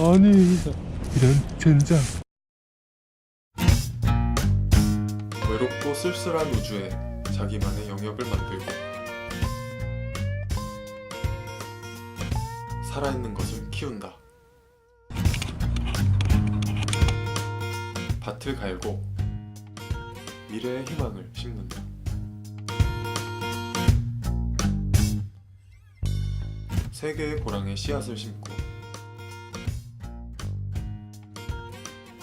아니 이런 젠장 외롭고 쓸쓸한 우주에 자기만의 영역을 만들고 살아있는 것을 키운다. 밭을 갈고 미래의 희망을 심는다. 세계의 고랑에 씨앗을 심고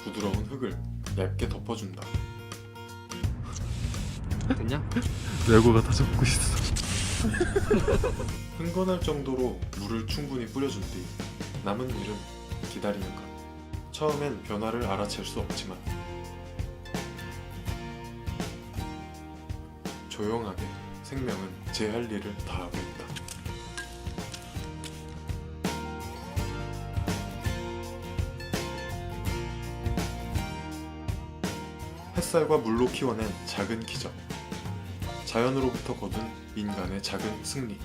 부드러운 흙을 얇게 덮어준다. 됐냐? 레고가 다 잡고 있어 흥건할 정도로 물을 충분히 뿌려준 뒤 남은 일은 기다리는 것. 처음엔 변화를 알아챌 수 없지만 조용하게 생명은 제 할 일을 다 하고 있다. 햇살과 물로 키워낸 작은 기적. 자연으로부터 거둔 인간의 작은 승리.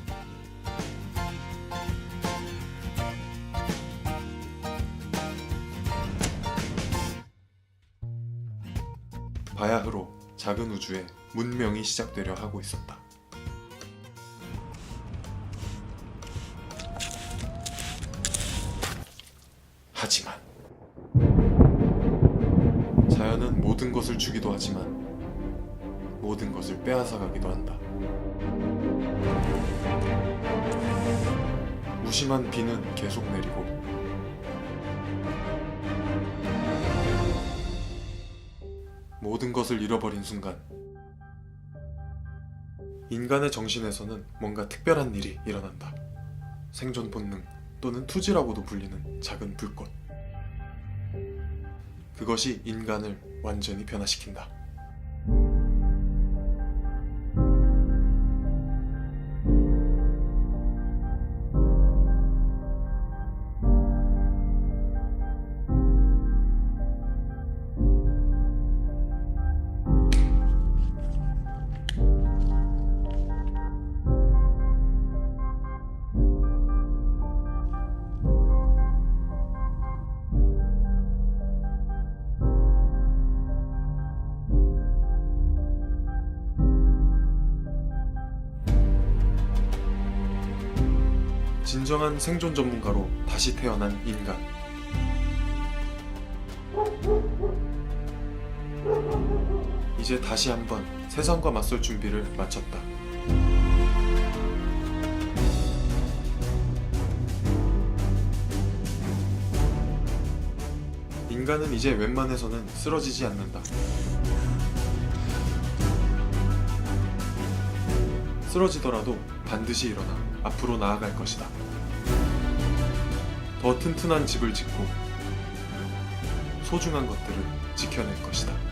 바야흐로 작은 우주에 문명이 시작되려 하고 있었다. 하지만 자연은 모든 것을 주기도 하지만 모든 것을 빼앗아 가기도 한다. 무심한 비는 계속 내리고 모든 것을 잃어버린 순간 인간의 정신에서는 뭔가 특별한 일이 일어난다. 생존 본능 또는 투지라고도 불리는 작은 불꽃. 그것이 인간을 완전히 변화시킨다. 진정한 생존 전문가로 다시 태어난 인간. 이제 다시 한번 세상과 맞설 준비를 마쳤다. 인간은 이제 웬만해서는 쓰러지지 않는다. 쓰러지더라도 반드시 일어나 앞으로 나아갈 것이다. 더 튼튼한 집을 짓고 소중한 것들을 지켜낼 것이다.